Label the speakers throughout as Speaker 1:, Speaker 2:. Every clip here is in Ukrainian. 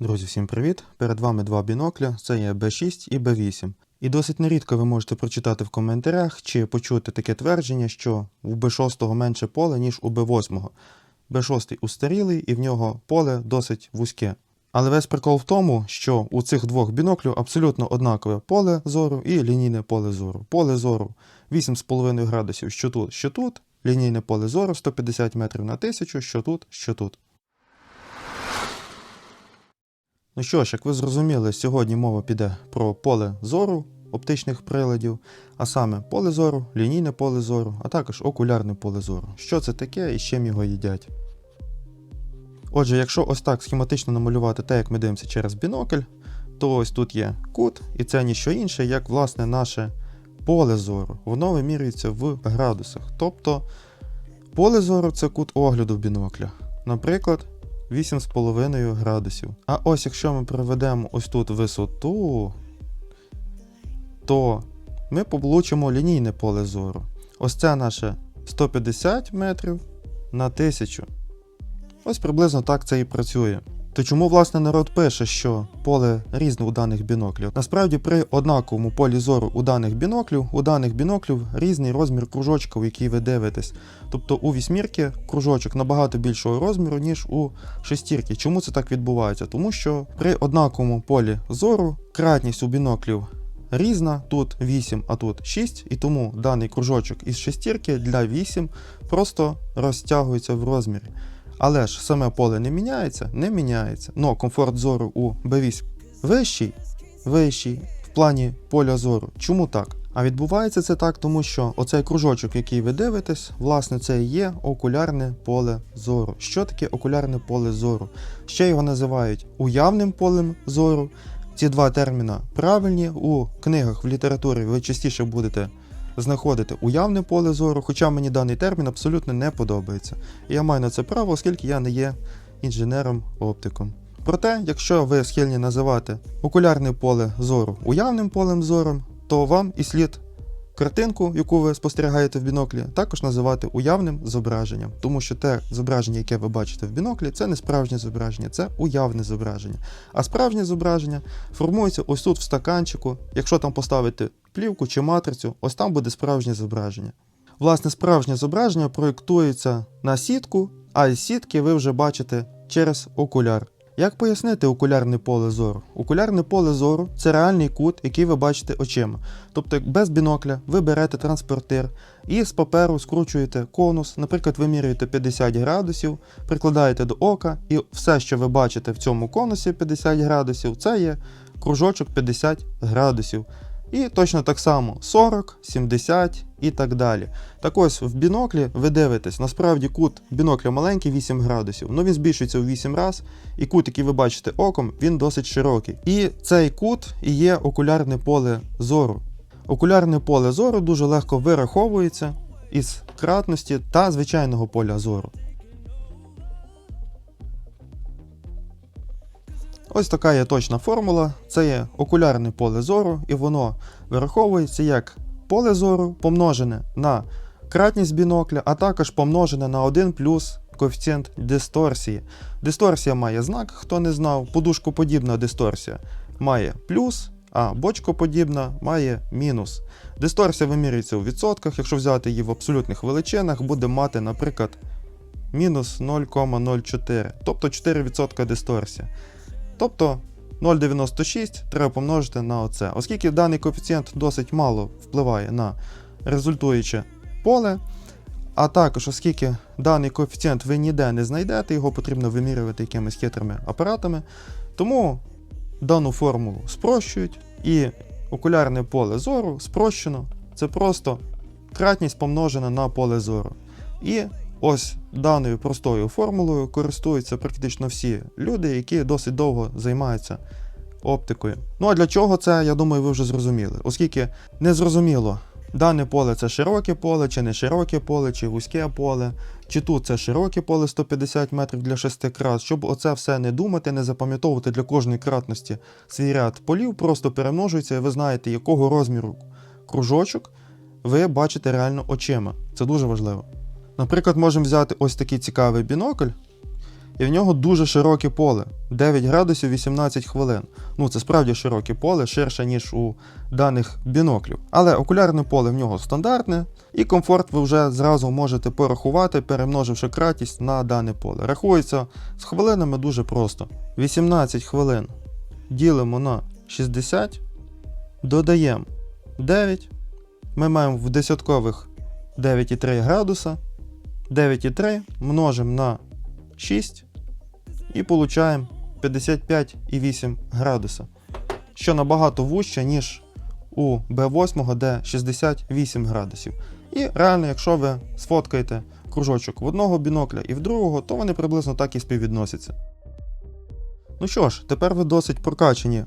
Speaker 1: Друзі, всім привіт! Перед вами два бінокля, це є B6 і B8. І досить нерідко ви можете прочитати в коментарях чи почути таке твердження, що у B6 менше поле, ніж у B8. B6 устарілий і в нього поле досить вузьке. Але весь прикол в тому, що у цих двох біноклів абсолютно однакове поле зору і лінійне поле зору. Поле зору 8,5 градусів, що тут, що тут. Лінійне поле зору 150 метрів на 1000, що тут, що тут. Ну що ж, як ви зрозуміли, сьогодні мова піде про поле зору оптичних приладів, а саме поле зору, лінійне поле зору, а також окулярне поле зору. Що це таке і з чим його їдять? Отже, якщо ось так схематично намалювати те, як ми дивимося через бінокль, то ось тут є кут, і це ніщо інше, як власне наше поле зору. Воно вимірюється в градусах. Тобто поле зору це кут огляду бінокля. Наприклад, 8,5 градусів. А ось якщо ми проведемо ось тут висоту, то ми получимо лінійне поле зору. Ось це наше 150 метрів на 1000. Ось приблизно так це і працює. То чому власне народ пише, що поле різне у даних біноклів? Насправді, при однаковому полі зору у даних біноклів, у даних біноклів різний розмір кружочка, в який ви дивитесь. Тобто у вісьмірки кружочок набагато більшого розміру, ніж у шестірки. Чому це так відбувається? Тому що при однаковому полі зору кратність у біноклів різна, тут 8, а тут 6, і тому даний кружочок із шестірки для 8 просто розтягується в розмірі. Але ж саме поле не міняється, не міняється. Но комфорт зору у B8 вищий, вищий в плані поля зору. Чому так? А відбувається це так, тому що оцей кружочок, який ви дивитесь, власне, це і є окулярне поле зору. Що таке окулярне поле зору? Ще його називають уявним полем зору. Ці два терміна правильні. У книгах в літературі ви частіше будете знаходити уявне поле зору, хоча мені даний термін абсолютно не подобається. І я маю на це право, оскільки я не є інженером-оптиком. Проте, якщо ви схильні називати окулярне поле зору уявним полем зору, то вам і слід картинку, яку ви спостерігаєте в біноклі, також називати уявним зображенням, тому що те зображення, яке ви бачите в біноклі, це не справжнє зображення, це уявне зображення. А справжнє зображення формується ось тут в стаканчику. Якщо там поставити плівку чи матрицю, ось там буде справжнє зображення. Власне, справжнє зображення проєктується на сітку, а із сітки ви вже бачите через окуляр. Як пояснити окулярне поле зору? Окулярне поле зору це реальний кут, який ви бачите очима. Тобто, без бінокля ви берете транспортир і з паперу скручуєте конус, наприклад, вимірюєте 50 градусів, прикладаєте до ока, і все, що ви бачите в цьому конусі 50 градусів, це є кружочок 50 градусів. І точно так само 40, 70 і так далі. Так ось в біноклі ви дивитесь, насправді кут бінокля маленький 8 градусів, але він збільшується в 8 разів, і кут, який ви бачите оком, він досить широкий. І цей кут і є окулярне поле зору. Окулярне поле зору дуже легко вираховується із кратності та звичайного поля зору. Ось така є точна формула. Це є окулярне поле зору, і воно вираховується як поле зору помножене на кратність бінокля, а також помножене на 1 плюс коефіцієнт дисторсії. Дисторсія має знак, хто не знав, подушкоподібна дисторсія має плюс, а бочкоподібна має мінус. Дисторсія вимірюється у відсотках, якщо взяти її в абсолютних величинах, буде мати, наприклад, мінус 0,04, тобто 4% дисторсія. Тобто 0,96 треба помножити на оце. Оскільки даний коефіцієнт досить мало впливає на результуюче поле, а також оскільки даний коефіцієнт ви ніде не знайдете, його потрібно вимірювати якимись хитрими апаратами, тому дану формулу спрощують і окулярне поле зору спрощено. Це просто кратність помножена на поле зору. І ось даною простою формулою користуються практично всі люди, які досить довго займаються оптикою. Ну а для чого це, я думаю, ви вже зрозуміли, оскільки не зрозуміло, дане поле це широке поле, чи не широке поле, чи вузьке поле, чи тут це широке поле 150 метрів для 6 крат, щоб оце все не думати, не запам'ятовувати для кожної кратності свій ряд полів, просто перемножується, і ви знаєте, якого розміру кружочок ви бачите реально очима. Це дуже важливо. Наприклад, можемо взяти ось такий цікавий бінокль І в нього дуже широке поле 9 градусів 18 хвилин. Ну, це справді широке поле, ширше, ніж у даних біноклів. Але окулярне поле в нього стандартне, і комфорт ви вже зразу можете порахувати, перемноживши кратість на дане поле. Рахується з хвилинами дуже просто. 18 хвилин ділимо на 60, додаємо 9. Ми маємо в десяткових 9,3 градуса. 9,3 множимо на 6 і получаємо 55,8 градуса, що набагато вужче, ніж у B8, де 68 градусів. І реально, якщо ви сфоткаєте кружочок в одного бінокля і в другого, то вони приблизно так і співвідносяться. Ну що ж, тепер ви досить прокачені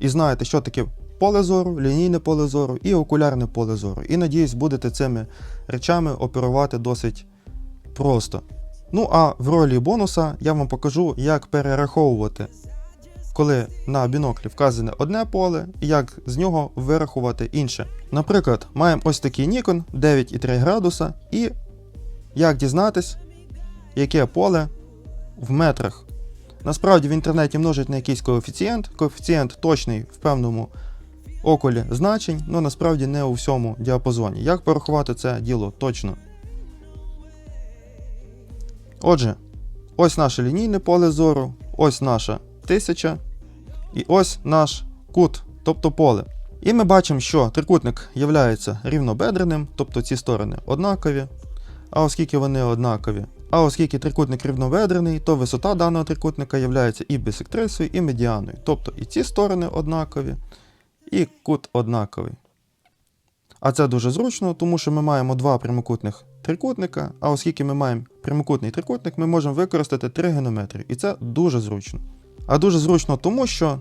Speaker 1: і знаєте, що таке поле зору, лінійне поле зору і окулярне поле зору. І надіюсь, будете цими речами оперувати досить просто. Ну а в ролі бонуса я вам покажу, як перераховувати, коли на біноклі вказане одне поле, і як з нього вирахувати інше. Наприклад, маємо ось такий Nikon 9,3 градуса, і як дізнатись, яке поле в метрах. Насправді в інтернеті множать на якийсь коефіцієнт. Коефіцієнт точний в певному околі значень, але насправді не у всьому діапазоні. Як порахувати це діло точно? Отже, ось наше лінійне поле зору, ось наша тисяча, і ось наш кут, тобто поле. І ми бачимо, що трикутник є рівнобедреним, тобто ці сторони однакові. А оскільки вони однакові, а оскільки трикутник рівнобедрений, то висота даного трикутника є і бісектрисою, і медіаною. Тобто і ці сторони однакові, і кут однаковий. А це дуже зручно, тому що ми маємо два прямокутних трикутника, а оскільки ми маємо прямокутний трикутник, ми можемо використати тригонометрію. І це дуже зручно. А дуже зручно тому, що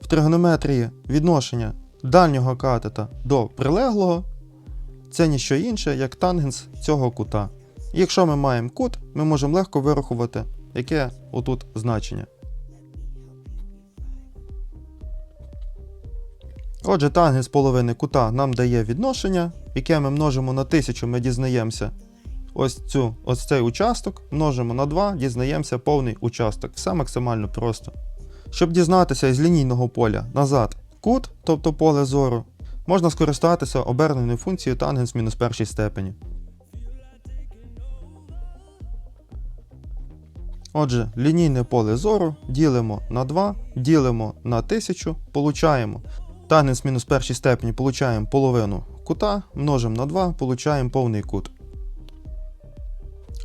Speaker 1: в тригонометрії відношення дальнього катета до прилеглого це ніщо інше, як тангенс цього кута. Якщо ми маємо кут, ми можемо легко вирахувати, яке отут значення. Отже, тангенс половини кута нам дає відношення, яке ми множимо на 1000, ми дізнаємося ось, цю, ось цей участок, множимо на 2, дізнаємося повний участок. Все максимально просто. Щоб дізнатися із лінійного поля назад кут, тобто поле зору, можна скористатися оберненою функцією тангенс мінус першій степені. Отже, лінійне поле зору ділимо на 2, ділимо на 1000, получаємо тангенс мінус першій степені, получаємо половину кута, множимо на 2, получаємо повний кут.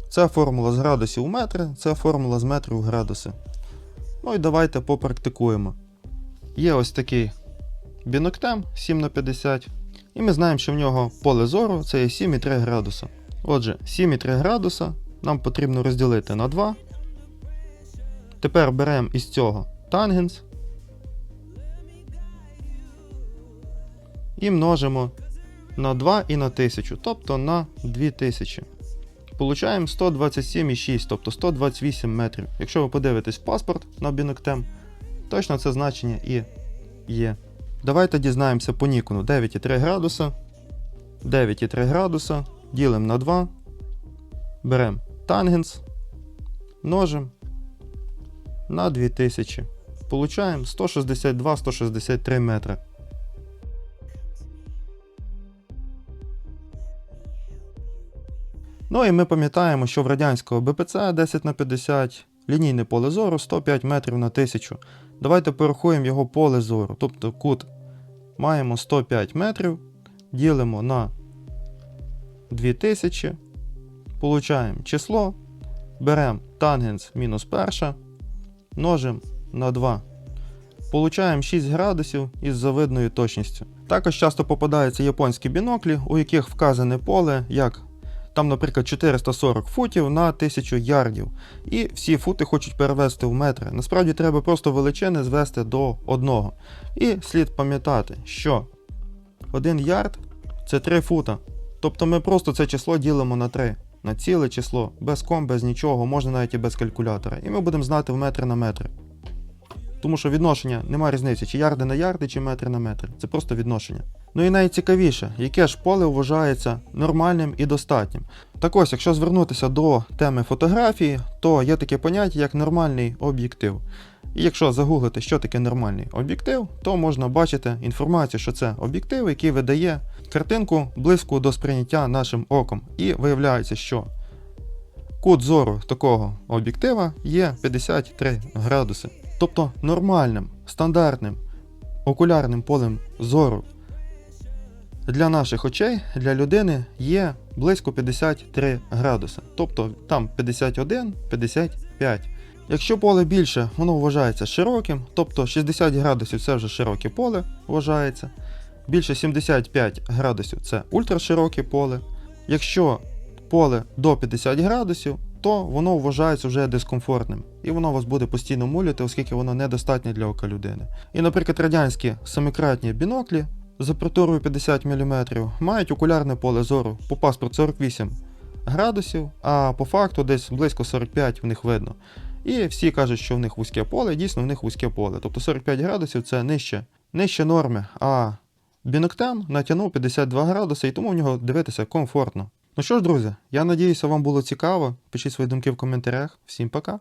Speaker 1: Це формула з градусів у метри, це формула з метрів у градуси. Ну і давайте попрактикуємо. Є ось такий біноктем 7х50, і ми знаємо, що в нього поле зору це є 7,3 градуса. Отже, 7,3 градуса нам потрібно розділити на 2. Тепер беремо із цього тангенс і множимо на 2 і на 1000, тобто на 2000. Получаємо 127,6, тобто 128 метрів. Якщо ви подивитесь паспорт на біноктем, точно це значення і є. Давайте дізнаємося по Нікону 9,3 градуса. 9,3 градуса. Ділимо на 2. Беремо тангенс. Множимо на 2000. Получаємо 162-163 метри. Ну і ми пам'ятаємо, що в радянського БПЦ 10 на 50 лінійне поле зору 105 метрів на 1000. Давайте порахуємо його поле зору. Тобто кут маємо 105 метрів, ділимо на 2000, получаємо число, беремо тангенс мінус перша, множимо на 2. Получаємо 6 градусів із завидною точністю. Також часто попадаються японські біноклі, у яких вказане поле як там, наприклад, 440 футів на 1000 ярдів. І всі фути хочуть перевести в метри. Насправді треба просто величини звести до одного. І слід пам'ятати, що 1 ярд це 3 фута. Тобто ми просто це число ділимо на 3. На ціле число, без ком, без нічого, можна навіть і без калькулятора. І ми будемо знати в метри на метри. Тому що відношення немає різниці, чи ярди на ярди, чи метри на метри. Це просто відношення. Ну і найцікавіше, яке ж поле вважається нормальним і достатнім. Так ось, якщо звернутися до теми фотографії, то є таке поняття як нормальний об'єктив. І якщо загуглити, що таке нормальний об'єктив, то можна бачити інформацію, що це об'єктив, який видає картинку близьку до сприйняття нашим оком. І виявляється, що кут зору такого об'єктива є 53 градуси. Тобто нормальним, стандартним окулярним полем зору для наших очей, для людини є близько 53 градуси. Тобто там 51-55. Якщо поле більше, воно вважається широким, тобто 60 градусів це вже широке поле вважається. Більше 75 градусів це ультрашироке поле. Якщо поле до 50 градусів, то воно вважається вже дискомфортним. І воно вас буде постійно муляти, оскільки воно недостатнє для ока людини. І, наприклад, радянські семикратні біноклі з апертурою 50 мм мають окулярне поле зору по паспорту 48 градусів, а по факту десь близько 45 в них видно. І всі кажуть, що в них вузьке поле, дійсно в них вузьке поле. Тобто 45 градусів це нижче, нижче норми, а біноктем натягнув 52 градуси, і тому в нього дивитися комфортно. Ну що ж, друзі, я надіюся, вам було цікаво. Пишіть свої думки в коментарях. Всім пока!